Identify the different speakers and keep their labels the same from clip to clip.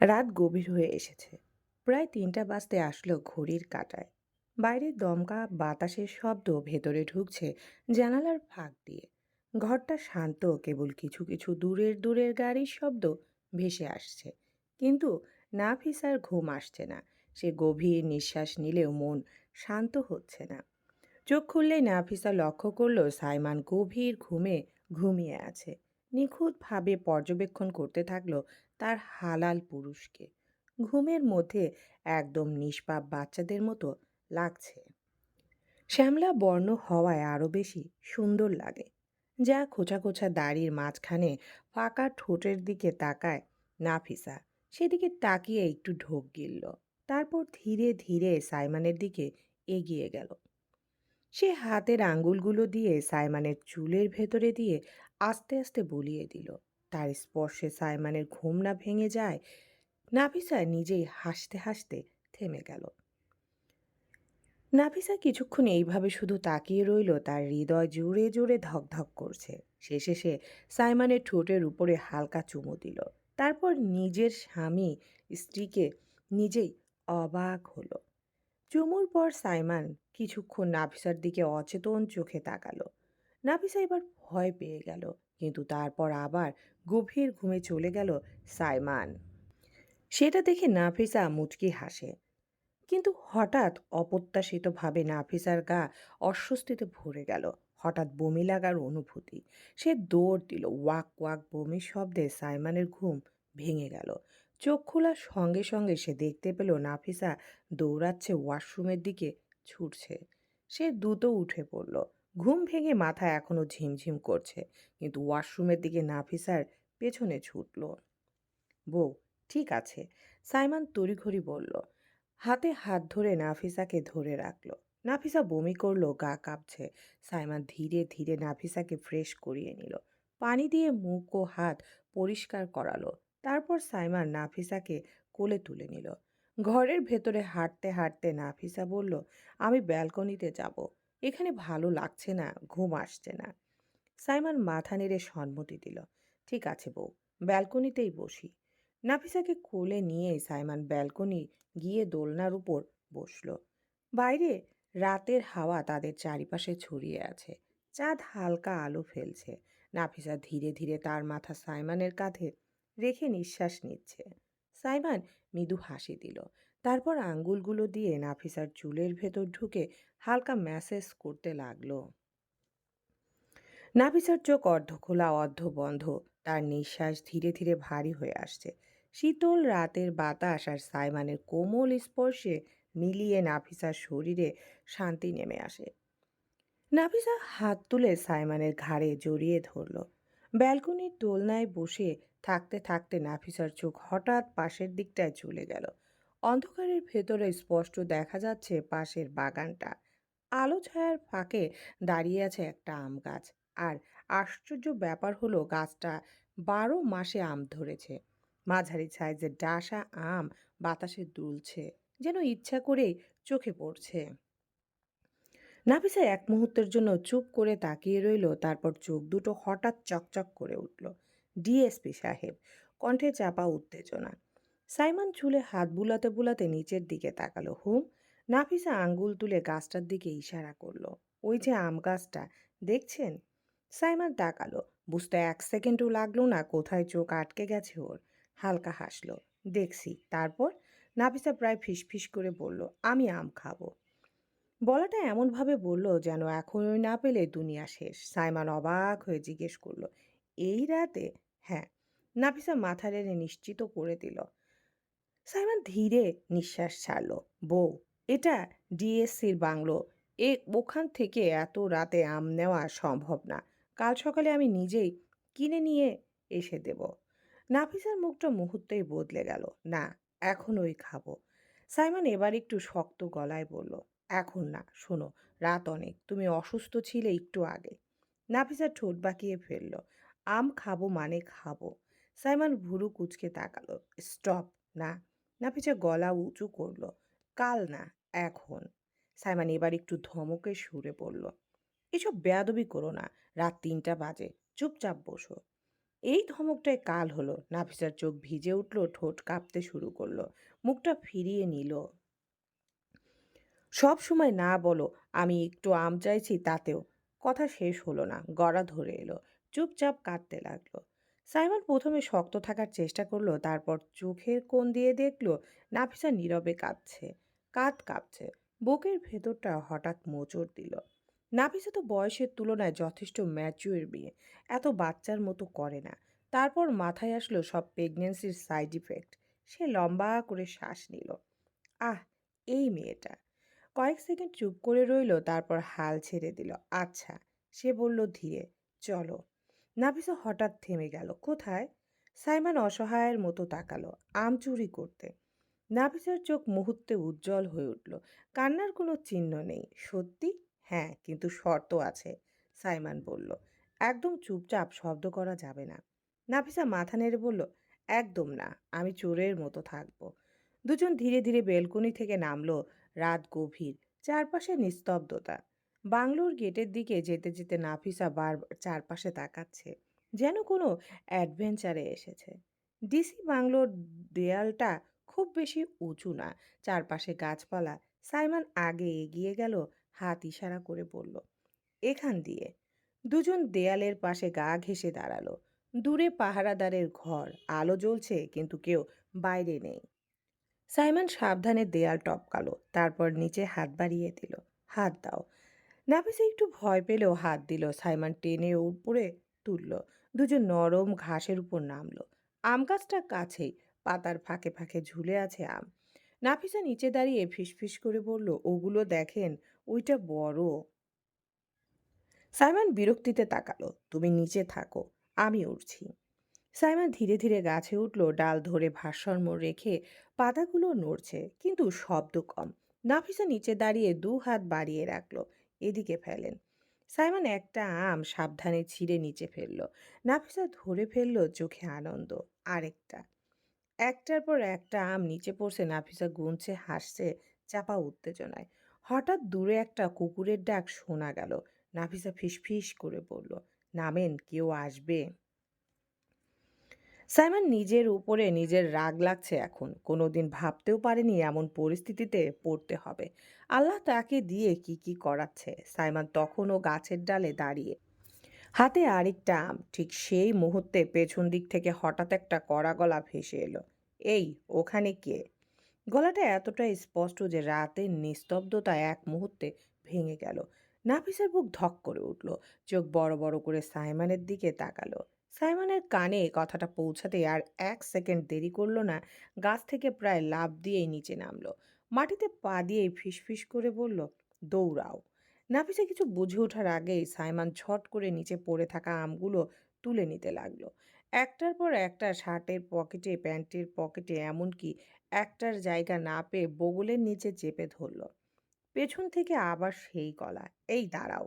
Speaker 1: রাত গভীর হয়ে এসেছে। প্রায় তিনটা বাজতে আসলো ঘড়ির কাঁটায়। বাইরের দমকা বাতাসের শব্দ ভেতরে ঢুকছে জানালার ফাঁক দিয়ে। ঘরটা শান্ত, কেবল কিছু কিছু দূরের দূরের গাড়ির শব্দ ভেসে আসছে। কিন্তু নাফিসার ঘুম আসছে না। সে গভীর নিঃশ্বাস নিলেও মন শান্ত হচ্ছে না। চোখ খুললেই নাফিসা লক্ষ্য করল সাইমান গভীর ঘুমে ঘুমিয়ে আছে। নিখুঁতভাবে পর্যবেক্ষণ করতে থাকল তার হালাল পুরুষকে। ঘুমের মধ্যে একদম নিষ্পাপ বাচ্চাদের মতো লাগছে। শ্যামলা বর্ণ হওয়ায় আরও বেশি সুন্দর লাগে। যা খোঁচা খোঁচা দাড়ির মাঝখানে ফাঁকা ঠোঁটের দিকে তাকায় নাফিসা। সেদিকে তাকিয়ে একটু ঢোক গিলল। তারপর ধীরে ধীরে সাইমানের দিকে এগিয়ে গেল। সে হাতের আঙ্গুলগুলো দিয়ে সাইমানের চুলের ভেতরে দিয়ে আস্তে আস্তে বলিয়ে দিল। তার স্পর্শে সাইমানের ঘুম না ভেঙে যায় নাফিসা নিজেই হাসতে হাসতে থেমে গেল। নাফিসা কিছুক্ষণ এইভাবে শুধু তাকিয়ে রইল, তার হৃদয় জোরে জোরে ধকধক করছে। শেষে সে সাইমানের ঠোঁটের উপরে হালকা চুমু দিল। তারপর নিজের স্বামী স্ত্রীকে নিজেই অবাক হলো। চুমুর পর সাইমান কিছুক্ষণ নাফিসার দিকে অচেতন চোখে তাকালো। নাফিসা এবার ভয় পেয়ে গেল। কিন্তু তারপর আবার গভীর ঘুমে চলে গেল সাইমান। সেটা দেখে নাফিসা মুচকি হাসে। কিন্তু হঠাৎ অপ্রত্যাশিতভাবে নাফিসার গা অস্বস্তিতে ভরে গেল। হঠাৎ বমি লাগার অনুভূতি। সে দৌড় দিল। ওয়াক ওয়াক বমির শব্দে সাইমানের ঘুম ভেঙে গেল। চোখ খোলার সঙ্গে সঙ্গে সে দেখতে পেল নাফিসা দৌড়াচ্ছে ওয়াশরুমের দিকে ছুটছে। সে দ্রুত উঠে পড়ল। ঘুম ভেঙে মাথা এখনও ঝিমঝিম করছে। কিন্তু ওয়াশরুমের দিকে নাফিসার পেছনে ছুটল। বউ, ঠিক আছে। সাইমান তড়িঘড়ি বলল। হাতে হাত ধরে নাফিসাকে ধরে রাখল। নাফিসা বমি করল, গা কাঁপছে। সাইমান ধীরে ধীরে নাফিসাকে ফ্রেশ করিয়ে নিল। পানি দিয়ে মুখ ও হাত পরিষ্কার করালো। তারপর সাইমান নাফিসাকে কোলে তুলে নিল। ঘরের ভেতরে হাঁটতে হাঁটতে নাফিসা বলল, আমি ব্যালকনিতে যাব। এখানে ভালো লাগছে না, ঘুম আসছে না। সাইমান মাথা নেড়ে সম্মতি দিল। ঠিক আছে বউ, ব্যালকনিতেই বসি। নাফিসাকে কোলে নিয়ে সাইমান ব্যালকনি গিয়ে দোলনার উপর বসল। বাইরে রাতের হাওয়া তাদের চারিপাশে ছড়িয়ে আছে। চাঁদ হালকা আলো ফেলছে। নাফিসা ধীরে ধীরে তার মাথা সাইমানের কাঁধে রেখে নিঃশ্বাস নিচ্ছে। সাইমান মৃদু হাসি দিল। তারপর আঙ্গুলগুলো দিয়ে নাফিসার চুলের ভেতর ঢুকে হালকা ম্যাসেজ করতে লাগল। নাফিসার চোখ অর্ধ খোলা, অর্ধ বন্ধ। তার নিঃশ্বাস ধীরে ধীরে ভারী হয়ে আসছে। শীতল রাতের বাতাস আর সাইমানের কোমল স্পর্শে মিলিয়ে নাফিসার শরীরে শান্তি নেমে আসে। নাফিসা হাত তুলে সাইমানের ঘাড়ে জড়িয়ে ধরল। ব্যালকনির দোলনায় বসে থাকতে থাকতে নাফিসার চোখ হঠাৎ পাশের দিকটায় চলে গেল। অন্ধকারের ভেতরে স্পষ্ট দেখা যাচ্ছে পাশের বাগানটা। আলো ছায়ার ফাঁকে দাঁড়িয়ে আছে একটা আম গাছ। আর আশ্চর্য ব্যাপার হলো, গাছটা বারো মাসে আম ধরেছে। মাঝারি সাইজের ডাসা আম বাতাসে দুলছে, যেন ইচ্ছা করেই চোখে পড়ছে। নাফিসা এক মুহূর্তের জন্য চুপ করে তাকিয়ে রইল, তারপর চোখ দুটো হঠাৎ চকচক করে উঠল। ডিএসপি সাহেব, কণ্ঠে চাপা উত্তেজনা। সাইমন চুলে হাত বুলাতে বুলাতে নিচের দিকে তাকালো। হুম, নাফিসা আঙ্গুল তুলে গাছটার দিকে ইশারা করল। ওই যে আম গাছটা, দেখছেন? সাইমন তাকালো। বুঝতে এক সেকেন্ডও লাগল না কোথায় চোখ আটকে গেছে ওর। হালকা হাসলো। দেখছি, তারপর? নাফিসা প্রায় ফিসফিস করে বলল, আমি আম খাব। বলাটা এমনভাবে বলল যেন এখনই না পেলে দুনিয়া শেষ। সাইমান অবাক হয়ে জিজ্ঞেস করল, এই রাতে? হ্যাঁ। নাফিসা মাথা রেড়ে নিশ্চিত করে দিল সাইমান ধীরে নিঃশ্বাস ছাড়লো। বউ, এটা ডিএসসির বাংলো। এ ওখান থেকে এত রাতে আম নেওয়া সম্ভব না। কাল সকালে আমি নিজেই কিনে নিয়ে এসে দেব। নাফিসার মুখটা মুহূর্তেই বদলে গেল। না এখন ওই খাব। সাইমন এবার একটু শক্ত গলায় বলল, এখন না, শোনো, রাত অনেক, তুমি অসুস্থ ছিলে একটু আগে। নাফিসা ঠোঁট বাঁকিয়ে ফেলল, আম খাব মানে খাব। সাইমন ভুরু কুচকে তাকালো, স্টপ, না নাফিসা গলা উঁচু করল, কাল না, এখন। সাইমান এবার একটু ধমকে সুরে বলল, এসব বেয়াদবি করো না, রাত তিনটা বাজে, চুপচাপ বসো। এই ধমকটায় কাল হলো, নাফিসার চোখ ভিজে উঠল, ঠোঁট কাঁপতে শুরু করল, মুখটা ফিরিয়ে নিল। সব সময় না বলো, আমি একটু আম চাইছি, তাতেও। কথা শেষ হলো না, গড়া ধরে এলো, চুপচাপ কাঁদতে লাগল। সাইমন প্রথমে শক্ত থাকার চেষ্টা করল, তারপর চোখের কোণ দিয়ে দেখল, নাফিসা নীরবে কাঁদছে, কাঁধ কাঁপছে। বুকের ভেতরটা হঠাৎ মোচড় দিল। নাফিসা তো বয়সের তুলনায় যথেষ্ট ম্যাচিউর বিয়ে, এত বাচ্চার মতো করে না। তারপর মাথায় আসলো সব প্রেগনেন্সির সাইড ইফেক্ট সে লম্বা করে শ্বাস নিল। আহ, এই মেয়েটা। কয়েক সেকেন্ড চুপ করে রইল, তারপর হাল ছেড়ে দিল। আচ্ছা সে বলল ধীরে, চলো। নাফিসা হঠাৎ থেমে গেল। কোথায়? সাইমান অসহায়ের মতো তাকালো, আম চুরি করতে। নাফিসার চোখ মুহূর্তে উজ্জ্বল হয়ে উঠল। কান্নার কোনো চিহ্ন নেই। সত্যি? হ্যাঁ কিন্তু শর্ত আছে, সাইমান বলল। একদম চুপচাপ শব্দ করা যাবে না। নাফিসা মাথা নেড়ে বলল, একদম না, আমি চোরের মতো থাকব। দুজন ধীরে ধীরে বেলকনি থেকে নামলো রাত গভীর, চারপাশে নিস্তব্ধতা। বাংলোর গেটের দিকে যেতে যেতে নাফিসা বার, চারপাশে তাকাচ্ছে, যেন কোনো অ্যাডভেঞ্চারে এসেছে। ডিসি বাংলোর দেয়ালটা খুব বেশি উঁচু না, চারপাশে গাছপালা। সাইমন আগে এগিয়ে গেল, হাত ইশারা করে বলল, এখান দিয়ে। দুজন দেয়ালের পাশে গা ঘেঁষে দাঁড়াল। দূরে পাহারাদারের ঘর, আলো জ্বলছে, কিন্তু কেউ বাইরে নেই। সাইমন সাবধানে দেয়াল টপকালো, তারপর নিচে হাত বাড়িয়ে দিল, হাত দাও। নাফিসা একটু ভয় পেলেও হাত দিল, সাইমন টেনে উপরে তুলল। দুজন নরম ঘাসের উপর নামলো। আম গাছটা কাছেই, পাতার ফাঁকে ফাঁকে ঝুলে আছে আম। নাফিসা নিচে দাঁড়িয়ে ফিসফিস করে বলল, ওগুলো দেখেন, ওইটা বড়। সাইমন বিরক্তিতে তাকালো, তুমি নিচে থাকো, আমি উঠছি সাইমন ধীরে ধীরে গাছে উঠল, ডাল ধরে ভারসাম্য রেখে পাতাগুলো নড়ছে, কিন্তু শব্দ কম। নাফিসা নিচে দাঁড়িয়ে দু হাত বাড়িয়ে রাখল। এদিকে ফেলেন। সাইমন একটা আম সাবধানে ছিঁড়ে নিচে ফেলল। নাফিসা ধরে ফেলল চোখে আনন্দ। আরেকটা। একটার পর একটা আম নিচে পড়ছে, নাফিসা গুনছে, হাসছে, চাপা উত্তেজনায়। হঠাৎ দূরে একটা কুকুরের ডাক শোনা গেল। নাফিসা ফিসফিস করে বলল, নামেন, কেউ আসবে? সাইমন নিজের উপরে নিজের রাগ লাগছে এখন। কোনোদিন ভাবতেও পারেনি এমন পরিস্থিতিতে পড়তে হবে। আল্লাহ তাকে দিয়ে কি কি করাচ্ছে। সাইমন তখনও গাছের ডালে দাঁড়িয়ে। হাতে আরেকটা আম ঠিক সেই মুহূর্তে পেছন দিক থেকে হঠাৎ একটা কড়া গলা ভেসে এলো। এই, ওখানে কে? গলাটা এতটাই স্পষ্ট যে রাতের নিস্তব্ধতা এক মুহূর্তে ভেঙে গেল। নাফিসের বুক ধক করে উঠল। চোখ বড় বড় করে সাইমানের দিকে তাকালো। সাইমনের কানে কথাটা পৌঁছাতে আর এক সেকেন্ড দেরি করল না, গাছ থেকে প্রায় লাফ দিয়েই নিচে নামলো। মাটিতে পা দিয়েই ফিসফিস করে বলল, দৌড়াও। নাফিসা কিছু বুঝে ওঠার আগেই সাইমান ঝট করে নিচে পড়ে থাকা আমগুলো তুলে নিতে লাগল। একটার পর একটা শার্টের পকেটে, প্যান্টের পকেটে, এমনকি একটার জায়গা না পেয়ে বগলের নিচে চেপে ধরল। পেছন থেকে আবার সেই গলা, এই দাঁড়াও।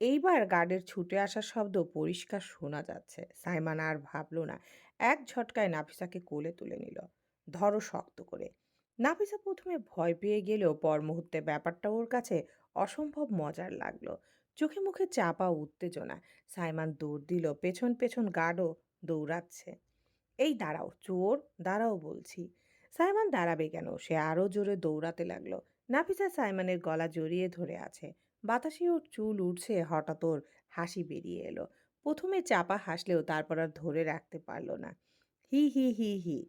Speaker 1: এইবার গার্ডের ছুটে আসার শব্দ পরিষ্কার শোনা যাচ্ছে। সাইমান আর ভাবল না, এক ঝটকায় নাফিসাকে কোলে তুলে নিল। ধরো শক্ত করে। নাফিসা প্রথমে ভয় পেয়ে গেলেও পর মুহূর্তে ব্যাপারটা ওর কাছে অসম্ভব মজার লাগল। চোখে মুখে চাপা উত্তেজনা। সাইমান দৌড় দিল, পেছন পেছন গার্ডও দৌড়াচ্ছে। এই দাঁড়াও, চোর, দাঁড়াও বলছি। সাইমান দাঁড়াবে কেন? সে আরও জোরে দৌড়াতে লাগল। নাফিসা সাইমানের গলা জড়িয়ে ধরে আছে। বাতাসে ওর চুল উঠছে হঠাৎ ওর হাসি বেরিয়ে এলো। প্রথমে চাপা হাসলেও তারপর আর ধরে রাখতে পারল না। হি হি হি হি।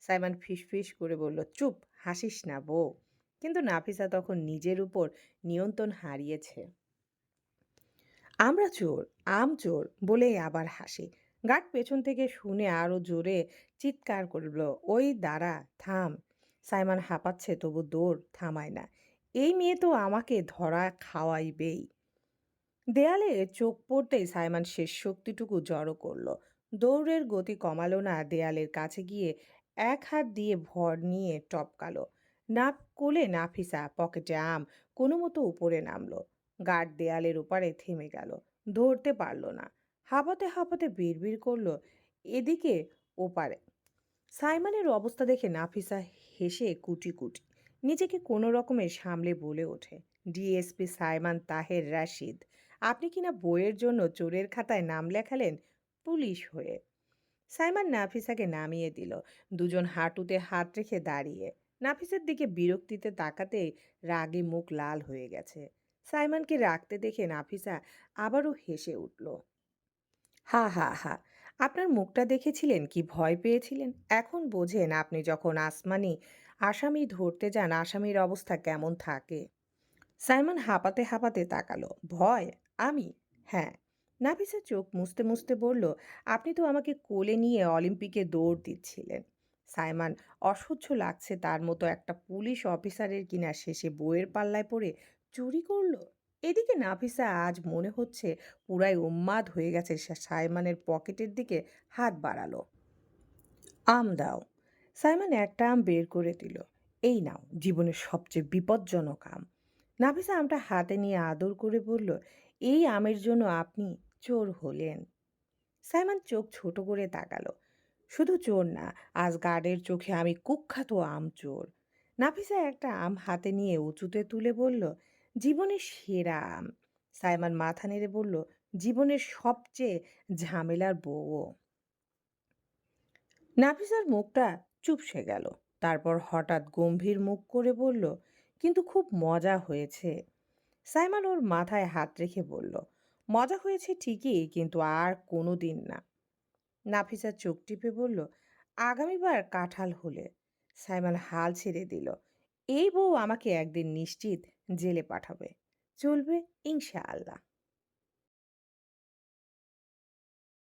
Speaker 1: সাইমান ফিসফিস করে বলল, চুপ, হাসিস না বউ। কিন্তু নাফিসা তখন নিজের উপর নিয়ন্ত্রণ হারিয়েছে। আমরা চোর, আম চোর, বলেই আবার হাসি। গার্ড পেছন থেকে শুনে আরও জোরে চিৎকার করল, ওই দাঁড়া, থাম। সাইমান হাঁপাচ্ছে, তবু দৌড় থামায় না। এই মেয়ে তো আমাকে ধরা খাওয়াইবেই। দেয়ালে চোখ পড়তেই সাইমান শেষ শক্তিটুকু জড়ো করল। দৌড়ের গতি কমালো না, দেয়ালের কাছে গিয়ে এক হাত দিয়ে ভর নিয়ে টপকালো। নাপ কোলে নাফিসা পকেটে আম, কোনো মতো উপরে নামলো। গার্ড দেয়ালের ওপারে থেমে গেল, ধরতে পারল না। হাঁপাতে হাঁপাতে বিড়বিড় করল, এদিকে ওপারে। সাইমানের অবস্থা দেখে নাফিসা হেসে কুটি কুটি নিজেকে কোনো রকমে সামলে বলে ওঠে। ডিএসপি সাইমান তাহের রাশিদ, আপনি কিনা বইয়ের জন্য চোরের খাতায় নাম লেখালেন? পুলিশ হয়ে। সাইমান নাফিসাকে নামিয়ে দিল। দুজন হাঁটুতে হাত রেখে দাঁড়িয়ে। নাফিসের দিকে বিরক্তিতে তাকাতেই রাগে মুখ লাল হয়ে গেছে। সাইমানকে রাখতে দেখে নাফিসা আবারও হেসে উঠল। হা হা হা আপনার মুখটা দেখেছিলেন কি ভয় পেয়েছিলেন? এখন বোঝেন আপনি যখন আসমানি, আসামি ধরতে যান, আসামির অবস্থা কেমন থাকে। সাইমন হাঁপাতে হাঁপাতে তাকালো। ভয়? আমি? হ্যাঁ। নাফিসা চোখ মুছতে মুছতে বলল, আপনি তো আমাকে কোলে নিয়ে অলিম্পিকে দৌড় দিচ্ছিলেন। সাইমন, অসহ্য লাগছে তার মতো একটা পুলিশ অফিসারের কিনা শেষে বইয়ের পাল্লায় পড়ে চুরি করল। এদিকে নাফিসা আজ মনে হচ্ছে পুরাই উম্মাদ হয়ে গেছে সাইমনের পকেটের দিকে হাত বাড়ালো। আম দাও। সাইমন একটা আম বের করে দিল। এই নাও, জীবনের সবচেয়ে বিপজ্জনক আম। নাফিসা আমটা হাতে নিয়ে আদর করে বলল, এই আমের জন্য আপনি চোর হলেন। সাইমন চোখ ছোট করে তাকালো। শুধু চোর না, আজ গার্ডের চোখে আমি কুখ্যাত আম চোর। নাফিসা একটা আম হাতে নিয়ে উঁচুতে তুলে বলল জীবনের সেরা। সাইমন মাথা নেড়ে বলল, জীবনের সবচেয়ে ঝামেলার বউও। নাফিসার মুখটা চুপসে গেল। তারপর হঠাৎ গম্ভীর মুখ করে বলল, কিন্তু খুব মজা হয়েছে। সাইমন ওর মাথায় হাত রেখে বলল, মজা হয়েছে ঠিকই, কিন্তু আর কোনো দিন না। নাফিসা চোখ টিপে বলল, আগামীবার কাঁঠাল হলে। সাইমন হাল ছেড়ে দিল। এই বউ আমাকে একদিন নিশ্চিত জেলে পাঠাবে। চলবে ইনশাআল্লাহ।